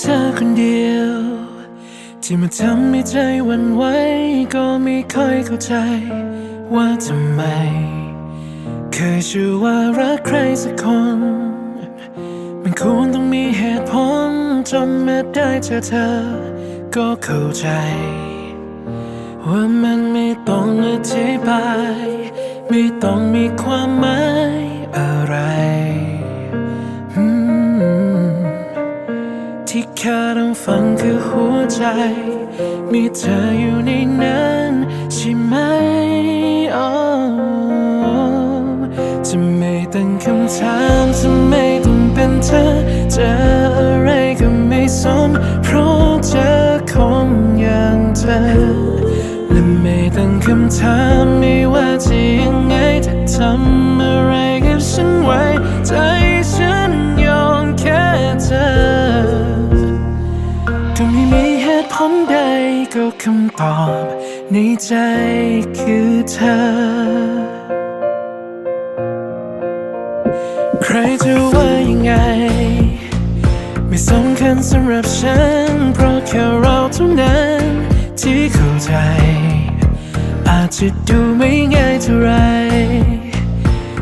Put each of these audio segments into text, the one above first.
เธอคนเดียว ที่มาทำให้ใจวันไหวก็ไม่ค่อยเข้าใจ ว่าทำไม เคยเชื่อว่ารักใครสักคน มันควรต้องมีเหตุผลจนแม้ได้เจอเธอ ก็เข้าใจ ว่ามันไม่ต้องอธิบาย ไม่ต้องมีความหมายอะไร ต้องฟังคือหัวใจ มีเธออยู่ในนั้นใช่ไหมอ๋อจะไม่ตั้งคำถามจะไม่ต้องเป็นเธอเจออะไรก็ไม่สนเพราะเจอคนอย่างเธอ และไม่ตั้งคำถามไม่ว่าจะยังไงจะทำ ตอบในใจคือเธอ ใครจะว่ายังไง ไม่สำคัญสำหรับฉัน เพราะแค่เราเท่านั้น ที่เข้าใจ อาจจะดูไม่ง่ายเท่าไร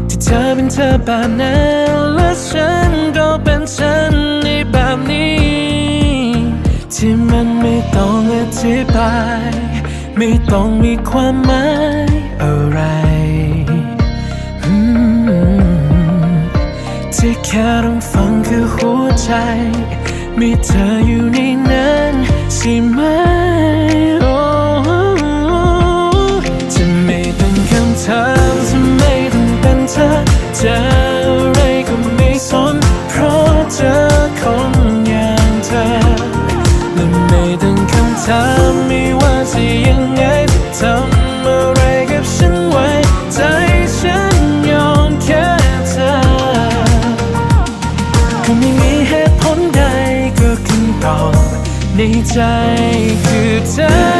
ที่เธอเป็นเธอแบบนั้นและฉันก็เป็นฉันในแบบนี้ ที่มันไม่ต้องอธิบาย ไม่ต้องมีความหมายอะไร ที่แค่ต้องฟังคือหัวใจ มีเธออยู่ในนั้นใช่ไหมโอ้จะไม่ต้องคำถามจะไม่ต้องเป็นเธอ ทำถามไม่ว่าจะยังไงจะทำอะไรกับฉันไว้ใจฉันยอมแค่เธอคงไม่มีเหตุผลใดก็คำตอบในใจคือเธอ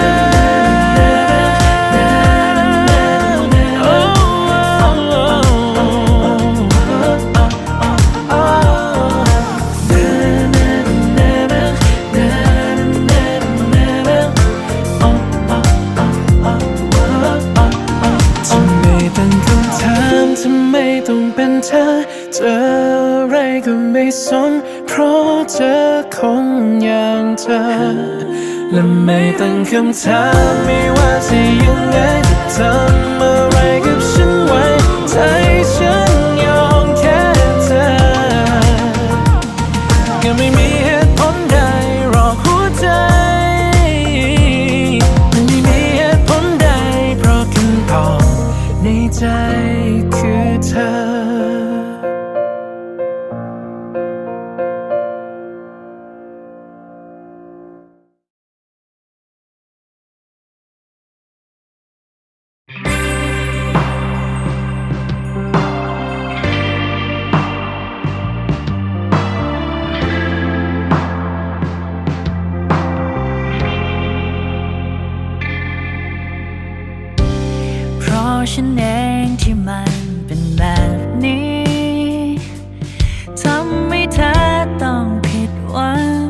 เป็นเธอ เจออะไรก็ไม่สน เพราะเจอคนอย่างเธอ และไม่ตั้งคำถามไม่ว่าจะยังไงจะทำอะไรกับฉันไว้ใจ ฉันเองที่มันเป็นแบบนี้ทำให้เธอต้องผิดหวัง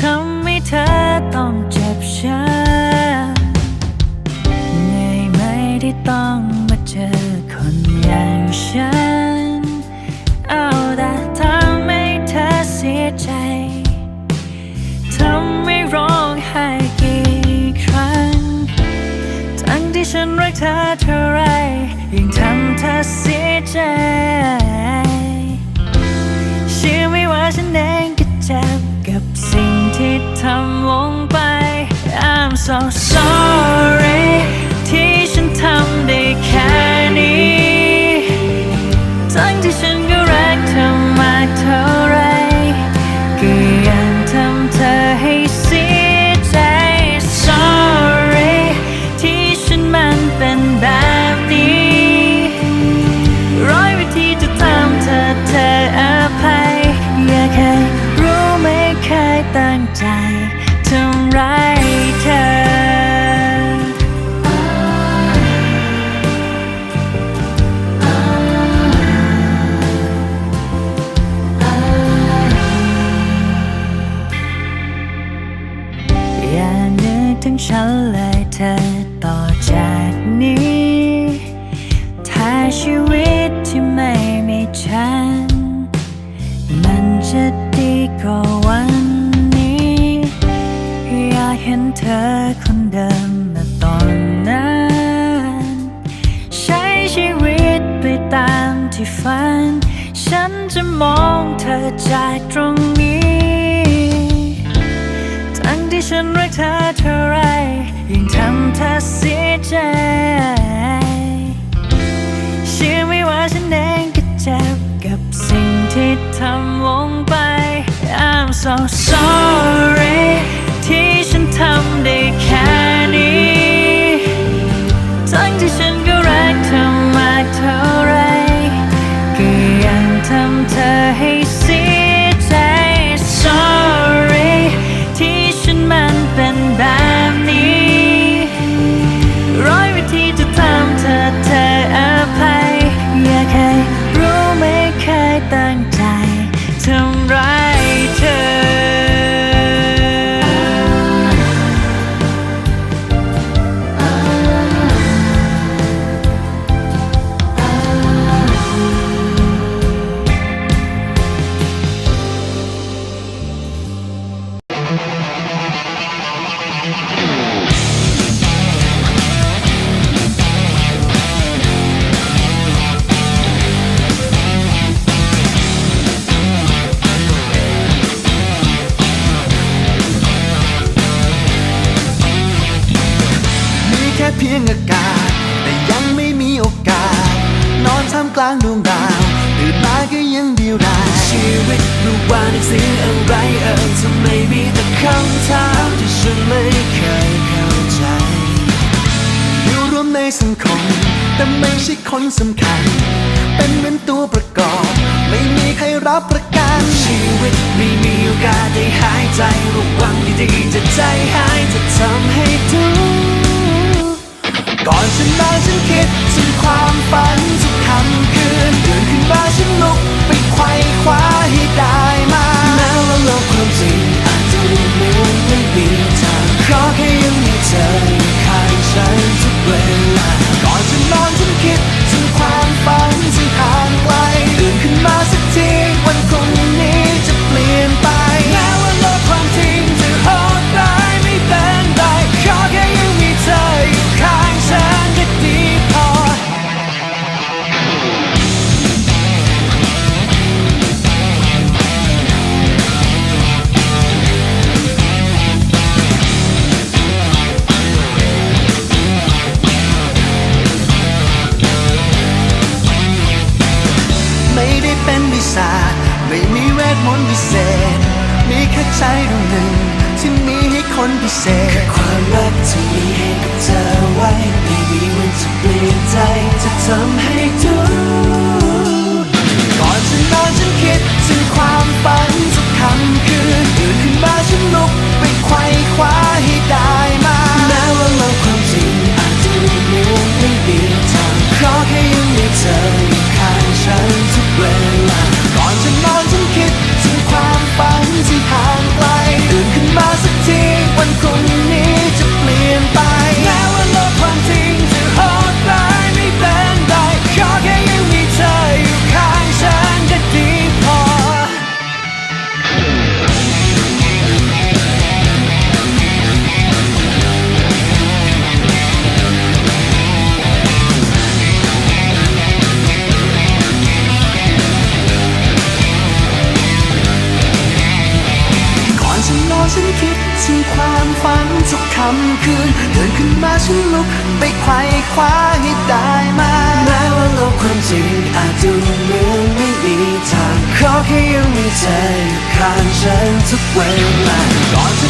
ทำให้เธอต้องเจ็บช้ำไงไม่ไหมที่ต้องมาเจอคนอย่างฉัน ใจ เชื่อไม่ว่าฉันเองก็เจ็บกับสิ่งที่ทำลงไป I'm so sorry ชีวิตที่ไม่มีฉัน มันจะดีกว่าวันนี้ อยากเห็นเธอคนเดิมมาตอนนั้น ใช้ชีวิตไปตามที่ฝัน ฉันจะมองเธอจากตรงนี้ ทั้งที่ฉันรักเธอเท่าไรยังทำเธอเสียใจ ว่าฉันเองก็เจ็บกับสิ่งที่ทำลงไป I'm so sorry สิ่งอะไรเอ่ยทำไมมีแต่คำถามที่ฉันไม่เคยเข้าใจ อยู่รวมในสังคม แต่ไม่ใช่คนสำคัญ เป็นเหมือนตัวประกอบ ไม่มีใครรับประกัน ชีวิตไม่มีโอกาสได้หายใจระวังดีๆจะใจหายจะทำให้ดูก่ เศษความรักที่มีให้กับเธอไว้ไม่มีวันจะเปลี่ยนใจจะทำให้ดูก่อนจะนอนฉันคิดถึงความฝัน ฉันคิดถึงความฝันทุกค่ำคืน เดินขึ้นมาฉันลุกไปไขว่คว้าให้ได้มาแม้ว่าโลกความจริงอาจดูเหมือนไม่มีทางขอแค่ยังมีเธออยู่ข้างฉันทุกเวลาก่อนจะ